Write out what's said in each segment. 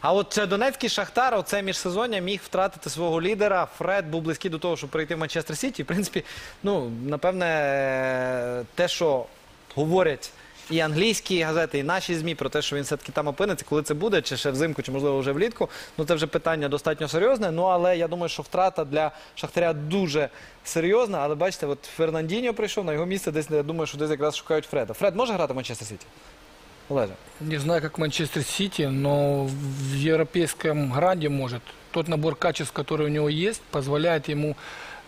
А от Донецький Шахтар, оце міжсезоння міг втратити свого лідера. Фред був близький до того, щоб прийти в Манчестер Сіті. В принципі, ну напевне, те, що говорять. І англійські газети, і наші змі про те, що він все-таки там опиниться, коли це буде, чи ще взимку, чи можливо вже влітку. Ну це вже питання достатньо серйозне. Ну але я думаю, що втрата для Шахтаря дуже серйозна. Але бачите, от Фернандіньо прийшов на його місце. Десь я думаю, що десь якраз шукають Фреда. Фред може грати в Манчестер Сіті? Олеже. Не знаю, как Манчестер Сити, но в европейском граде может. Тот набор качеств, который у него есть, позволяет ему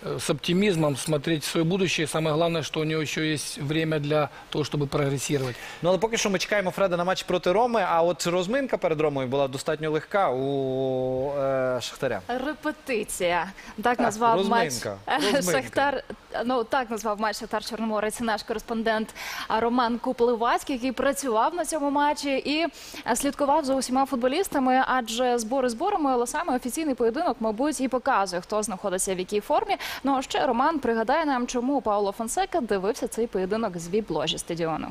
э, с оптимизмом смотреть в свое будущее. Самое главное, что у него еще есть время для того, чтобы прогрессировать. Ну але поки що ми чекаємо Фреда на матч проти Роми. А от розминка перед Ромою була достатньо легка у е, Шахтаря. Репетиція. Так назвав матч розминка, е, розминка. Шахтар. Ну так назвав матч Шахтар Чорноморець наш кореспондент Роман Купливацький, який працював на цьому матчі і слідкував за усіма футболістами. Адже збори зборами, але саме офіційний поєдинок, мабуть, і показує, хто знаходиться в якій формі. Ну а ще Роман пригадає нам, чому Пауло Фонсека дивився цей поєдинок з віп-ложі стадіону.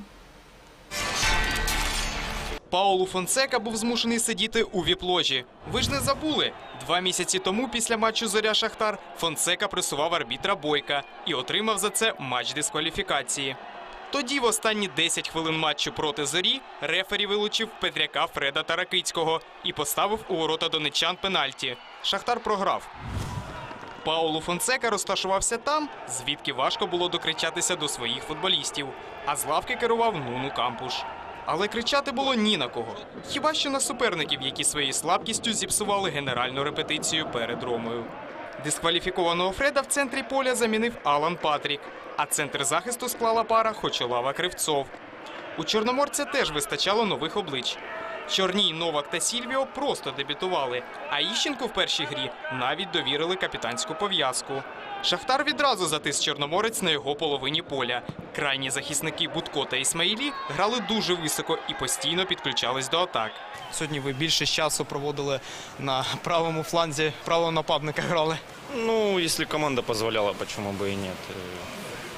Паулу Фонсека був змушений сидіти у віп-ложі. Ви ж не забули? Два місяці тому, після матчу Зоря Шахтар, Фонсека пресував арбітра Бойка і отримав за це матч дискваліфікації. Тоді, в останні 10 хвилин матчу проти зорі, рефері вилучив Петряка Фреда Таракицького і поставив у ворота донечан пенальті. Шахтар програв. Паулу Фонсека розташувався там, звідки важко було докричатися до своїх футболістів, а з лавки керував Нуну Кампуш. Але кричати було ні на кого. Хіба що на суперників, які своєю слабкістю зіпсували генеральну репетицію перед Ромою. Дискваліфікованого Фреда в центрі поля замінив Алан Патрік, а центр захисту склала пара Хочолава Кривцов. У Чорноморця теж вистачало нових облич. Чорній, Новак та Сільвіо просто дебютували, а Іщенку в першій грі навіть довірили капітанську пов'язку. Шахтар відразу затис Чорноморець на його половині поля. Крайні захисники Будко та Ісмаїлі грали дуже високо і постійно підключались до атак. Сьогодні ви більше часу проводили на правому фланзі, правого нападника грали. Ну, если команда позволяла, почему бы и нет. Э,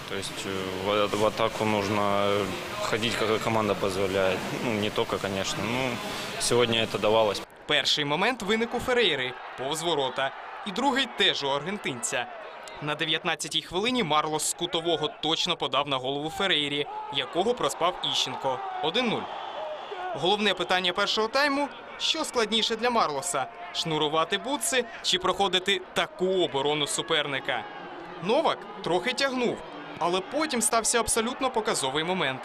То есть э, в, в атаку нужно э, ходить, как и команда позволяет. Ну, не только, конечно. Ну, сегодня это давалось. Перший момент виник у Ферейри повз ворота, і другий теж у аргентинця. На 19-й хвилині Марлос з кутового точно подав на голову Ферейрі, якого проспав Іщенко 1-0. Головне питання першого тайму: що складніше для Марлоса шнурувати бутси чи проходити таку оборону суперника? Новак трохи тягнув, але потім стався абсолютно показовий момент.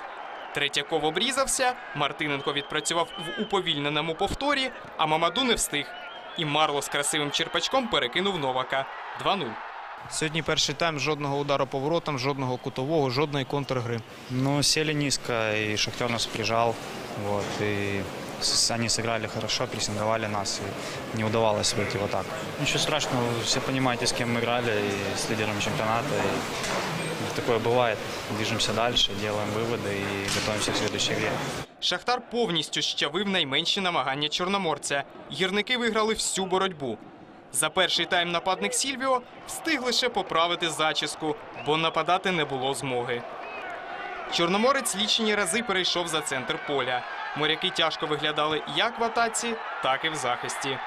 Третьяков обрізався, Мартиненко відпрацював в уповільненому повторі, а Мамаду не встиг. І Марло з красивим черпачком перекинув Новака 2-0. Сьогодні перший тайм жодного удару по воротам, жодного кутового, жодної контргри. Ну, сели низко, и Шахтер нас прижал. Вот, и с- они сыграли хорошо, прессинговали нас, и не удавалось выйти в атаку. Ничего страшного, все понимаете, с кем мы играли, и с лидером чемпионата. И такое бывает. Движемся дальше, делаем выводы и готовимся к следующей игре. Шахтар повністю щавив найменші намагання чорноморця. Гірники виграли всю боротьбу. За перший тайм нападник Сільвіо встиг лише поправити зачіску, бо нападати не було змоги. Чорноморець лічені рази перейшов за центр поля. Моряки тяжко виглядали як в атаці, так і в захисті.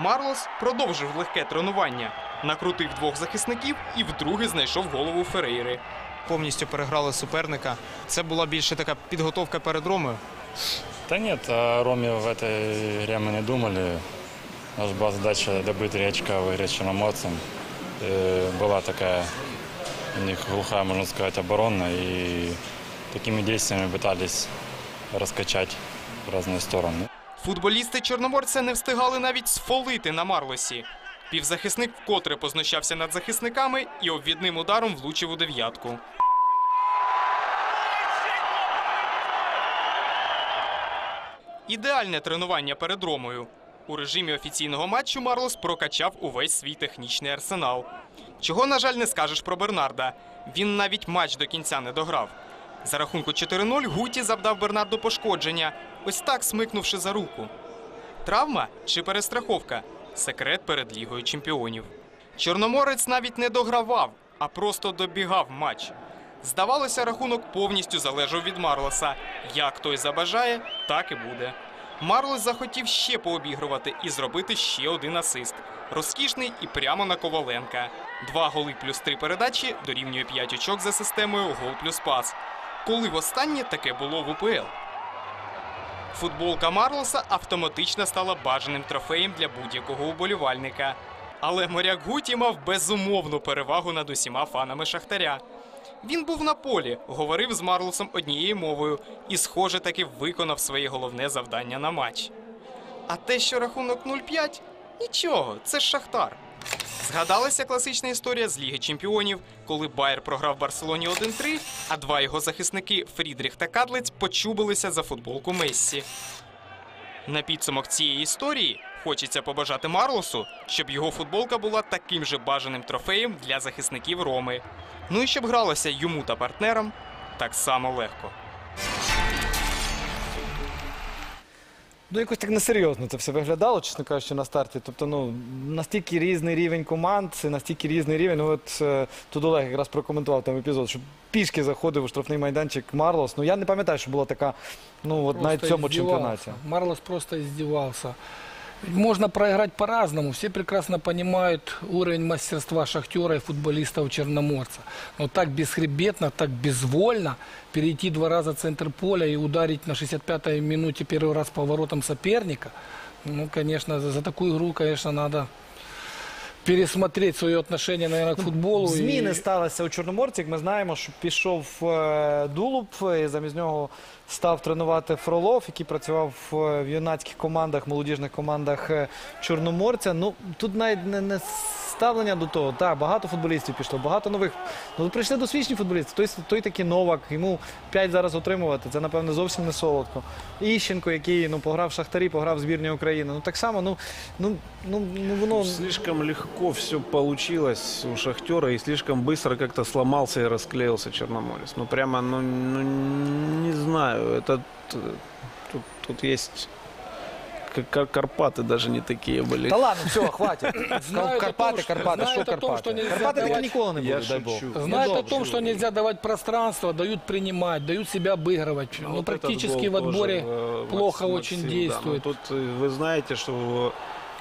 Марлос продовжив легке тренування, накрутив двох захисників і вдруге знайшов голову Ферейри. Повністю переграли суперника. Це була більше така підготовка перед Ромою. Да нет, о Роме в этой игре мы не думали. У нас была задача добыть три очка в игре с Черноморцем. Э, Была такая у них глухая, можно сказать, оборона. И такими действиями пытались раскачать в разные стороны. Футболісти чорноморця не встигали навіть сфолити на Марлосі. Півзахисник вкотре познущався над захисниками і обвідним ударом влучив у дев'ятку. Ідеальне тренування перед Ромою. У режимі офіційного матчу Марлос прокачав увесь свій технічний арсенал. Чого, на жаль, не скажеш про Бернарда. Він навіть матч до кінця не дограв. За рахунку 4-0 Гуті завдав Бернарду пошкодження, ось так смикнувши за руку. Травма чи перестраховка? Секрет перед Лігою чемпіонів. Чорноморець навіть не догравав, а просто добігав матч. Здавалося, рахунок повністю залежав від Марлоса. Як той забажає, так і буде. Марлос захотів ще пообігрувати і зробити ще один асист. Розкішний і прямо на Коваленка. Два голи плюс три передачі дорівнює 5 очок за системою гол плюс пас. Коли востаннє таке було в УПЛ? Футболка Марлоса автоматично стала бажаним трофеєм для будь-якого уболівальника. Але моряк Гуті мав безумовну перевагу над усіма фанами Шахтаря. Він був на полі, говорив з Марлосом однією мовою і, схоже, таки виконав своє головне завдання на матч. А те, що рахунок 0-5 – нічого, це ж Шахтар. Згадалася класична історія з Ліги Чемпіонів, коли Байер програв Барселоні 1-3, а два його захисники Фрідріх та Кадлиць почубилися за футболку Мессі. На підсумок цієї історії хочеться побажати Марлосу, щоб його футболка була таким же бажаним трофеєм для захисників Роми. Ну і щоб гралося йому та партнерам так само легко. Ну, якось так несерйозно це все виглядало, чесно кажучи, на старті. Тобто, ну, настільки різний рівень команд, це настільки різний рівень. Ну, от е, тут Олег якраз прокоментував там епізод, що пішки заходив у штрафний майданчик Марлос. Ну, я не пам'ятаю, що була така, ну, от навіть в цьому издевался. чемпіонаті. Марлос просто издевался. Можно проиграть по-разному. Все прекрасно понимают уровень мастерства шахтера и футболистов Черноморца. Но так бесхребетно, так безвольно перейти два раза центр поля и ударить на 65-й минуте первый раз по воротам соперника, ну, конечно, за, такую игру, конечно, надо пересмотреть свое отношение, наверное, к футболу. Зміни Зміни сталися у Чорноморці. Як ми знаємо, що пішов е, Дулуб, і замість нього став тренувати Фролов, який працював е, в юнацьких командах, молодіжних командах е, Чорноморця. Ну тут навіть не, не ставлення до того. Так, багато футболістів пішло, багато нових. Ну прийшли досвідчені футболісти. Той, той такий новак, йому 5 зараз отримувати. Це напевне зовсім не солодко. Іщенко, який ну пограв в Шахтарі, пограв в збірні України. Ну так само, ну ну ну, ну воно Слишком легко все получилось у Шахтера и слишком быстро как-то сломался и расклеился Черноморец. Ну прямо, ну, ну, не знаю, это т- тут, тут есть Кар- Карпаты даже не такие были. Та ладно, все. Знают о Карпати, том, что- знают о том, нельзя Карпати таки давати- ніколи не Я будуть, дай Бог. шучу. Знают о том, что нельзя давать пространство, дают принимать, дают себя обыгрывать. А Ну, вот этот практически гол в отборе тоже, э, плохо очень Максим, да. действует. Ну, тут э, вы знаете, что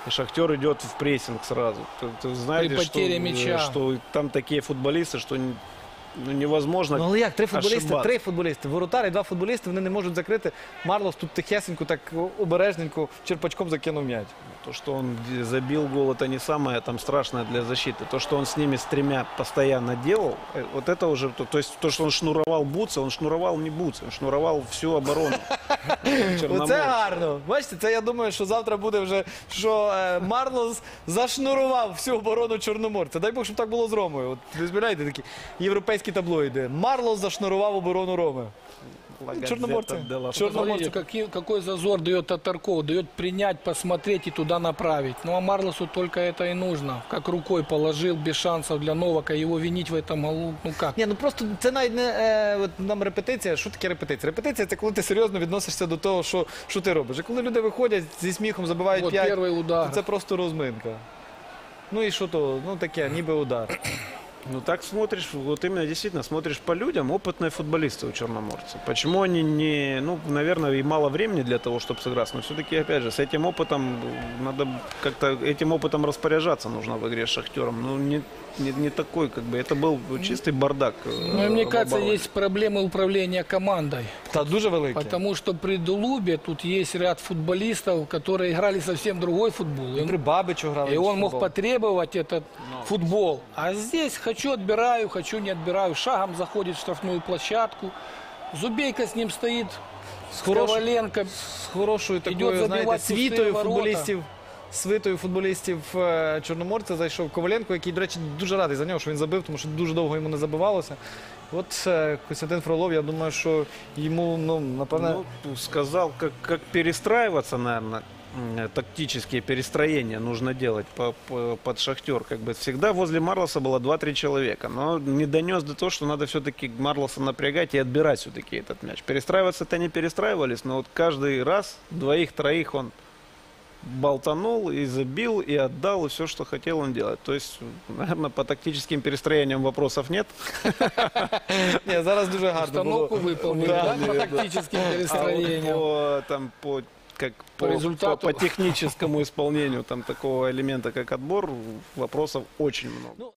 Шахтер идет в прессинг сразу. Тут Вы знаете, При что, потере э, мяча. что там такие футболисты, что н- ну, невозможно Ну але як, три футболісти, ошибаться. три футболісти, воротар і два футболісти, вони не можуть закрити. Марлос тут тихесенько, так обережненько, черпачком закинув м'яч. То, что он д- забил гол, это не самое там страшное для защиты. То, что он с ними с тремя постоянно делал, э, вот это уже, то, то есть то, что он шнуровал бутсы, он шнуровал не бутсы, он шнуровал всю оборону. Черноморца. Оце гарно. Бачите, це я думаю, що завтра буде вже, що е, Марлос зашнурував всю оборону Чорноморця. Дай Бог, щоб так було з Ромою. От ви збираєте такі європейські таблоїди. Марлос зашнурував оборону Роми. La Gazzetta Черноморцы. dello Чер- Смотрите, какие- какой зазор дает Татарков, дает принять, посмотреть и туда направить. Ну а Марлосу только это и нужно. Как рукой положил, без шансов для Новака, его винить в этом голу, ну как? Ні, ну просто це навіть не е, от нам репетиція. Що таке репетиція? Репетиція це коли ти серйозно відносишся до того, що, що ти робиш. І коли люди виходять зі сміхом, забивають Вот п'ять, первый удар. то це просто розминка. Ну і що то? Ну таке, ніби удар. Ну так смотришь, вот именно действительно смотришь по людям, опытные футболисты у черноморца. Почему они не, ну, наверное, и мало времени для того, чтобы сыграть, но все-таки, опять же, с этим опытом надо как-то этим опытом распоряжаться нужно в игре с Шахтером. Ну, не, не, не такой, как бы, это был чистый бардак. э, Ну, и мне в кажется, обороне. есть проблемы управления командой. Та дуже велике. Потому что при Дулубе тут есть ряд футболистов, которые играли совсем другой футбол. И он- При Бабичу грали. И в он мог футбол. потребовать этот футбол. А здесь хочу отбираю, хочу не отбираю. Шагом заходит в штрафную площадку. Зубейка с ним стоит. С хорош- Коваленко. з хорошою Ідуть такою, знаєте, забивати пусті світою ворота. футболістів. Свитою футболістів е, Чорноморця зайшов Коваленко, який, до речі, дуже радий за нього, що він забив, тому що дуже довго йому не забивалося. От е, Костянтин Фролов, я думаю, що йому, ну, напевне, Ну, сказал, как, как перестраиваться, наверное, тактические перестроения нужно делать по- по- под шахтер. Как бы всегда возле Марлоса было 2-3 человека, но не донес до того, что надо все-таки Марлоса напрягать и отбирать все-таки этот мяч. Перестраиваться-то не перестраивались, но вот каждый раз двоих-троих он болтанул и забил, и отдал, и все, что хотел он делать. То есть, наверное, по тактическим перестроениям вопросов нет. ні, зараз дуже гарно було. Установку выполнили, Да, по тактическим А перестроениям. по, там, по как По по, результату. по- по техническому исполнению там такого элемента, как отбор, вопросов очень много. Ну,